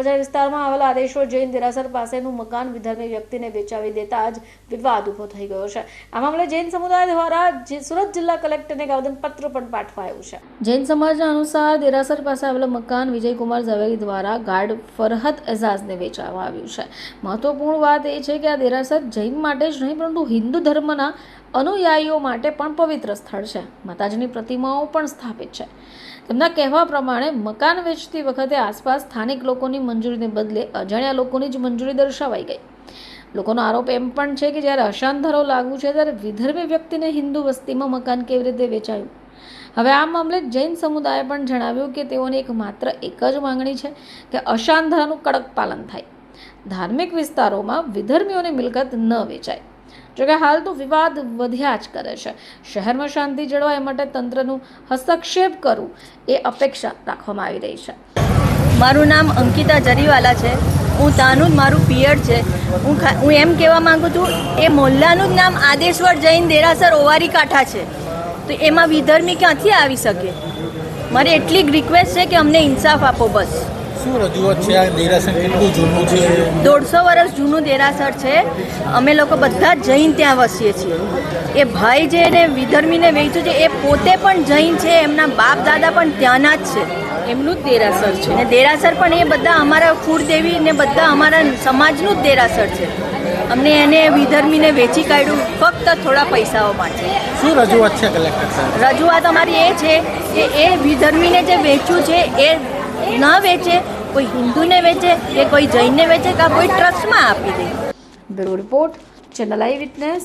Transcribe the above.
બજાર વિસ્તારમાં આવેલા આદેશ્વર જૈન દેરાસર પાસેનું મકાન વિધર્મી વ્યક્તિને વેચાવી દેતા જ વિવાદ ઊભો થઈ ગયો છે. આ મામલે જૈન સમુદાય દ્વારા સુરત જિલ્લા કલેક્ટરને એક આવેદનપત્ર પણ પાઠવાયું છે. જૈન સમાજના અનુસાર દેરાસર પાસે આવેલું મકાન વિજયકુમાર ઝવેરી દ્વારા ગાર્ડ ફરહત એઝાઝને વેચવામાં આવ્યું છે. મહત્વપૂર્ણ વાત એ છે કે આ દેરાસર જૈન માટે જ નહીં, પરંતુ હિન્દુ ધર્મના અનુયાયીઓ માટે પણ પવિત્ર સ્થળ છે. માતાજીની પ્રતિમાઓ પણ સ્થાપિત છે. તેમના કહેવા પ્રમાણે, મકાન વેચતી વખતે આસપાસ સ્થાનિક લોકોની મંજૂરીને બદલે અજાણ્યા લોકોની જ મંજૂરી દર્શાવાઈ ગઈ. લોકોનો આરોપ એમ પણ છે કે જ્યારે અશાંતરો લાગુ છે ત્યારે વિધર્મી વ્યક્તિને હિન્દુ વસ્તીમાં મકાન કેવી રીતે વેચાયું? હવે આ મામલે જૈન સમુદાયે પણ જણાવ્યું કે તેઓની એક માત્ર એક જ માંગણી છે કે અશાંતરાનું કડક પાલન થાય. ધાર્મિક વિસ્તારોમાં વિધર્મીઓની મિલકત ન વેચાય. જોકે હાલ તો વિવાદ વધ્યા જ કરે છે. શહેરમાં શાંતિ જળવાય માટે તંત્રનું હસ્તક્ષેપ કરવું એ અપેક્ષા રાખવામાં આવી રહી છે. મારું નામ અંકિતા જરીવાલા છે. હું ત્યાંનું જ મારું પિયર છે. હું હું એમ કહેવા માંગુ છું એ મોલ્લાનું જ નામ આદેશ્વર જૈન દેરાસર ઓવારી કાંઠા છે. તો એમાં વિધર્મી ક્યાંથી આવી શકે? મારી એટલી રિક્વેસ્ટ છે કે અમને ઇન્સાફ આપો બસ. શું રજૂઆત છે આ દેરાસર કેટલું જૂનું છે? દોઢસો વર્ષ જૂનું દેરાસર છે. અમે લોકો બધા જૈન ત્યાં વસીએ છીએ. એ ભાઈ જે એને વિધર્મીને વેચ્યું છે એ પોતે પણ જૈન છે એમના બાપ દાદા પણ ત્યાંના જ છે. એમનું જ દેરાસર છે. અને દેરાસર પણ એ બધા અમારા કુળદેવી ને બધા અમારા સમાજનું જ દેરાસર છે. અમને એને વિધર્મીને વેચી કાઢ્યું ફક્ત થોડા પૈસાઓ માટે. શું રજૂઆત છે કલેક્ટર સાહેબ? રજૂઆત અમારી એ છે કે એ વિધર્મીને જે વેચ્યું છે એ ન વેચે કોઈ હિન્દુને વેચે કે કોઈ જૈનને વેચે કે કોઈ ટ્રસ્ટમાં આપી દે. Bureau report channel eye witness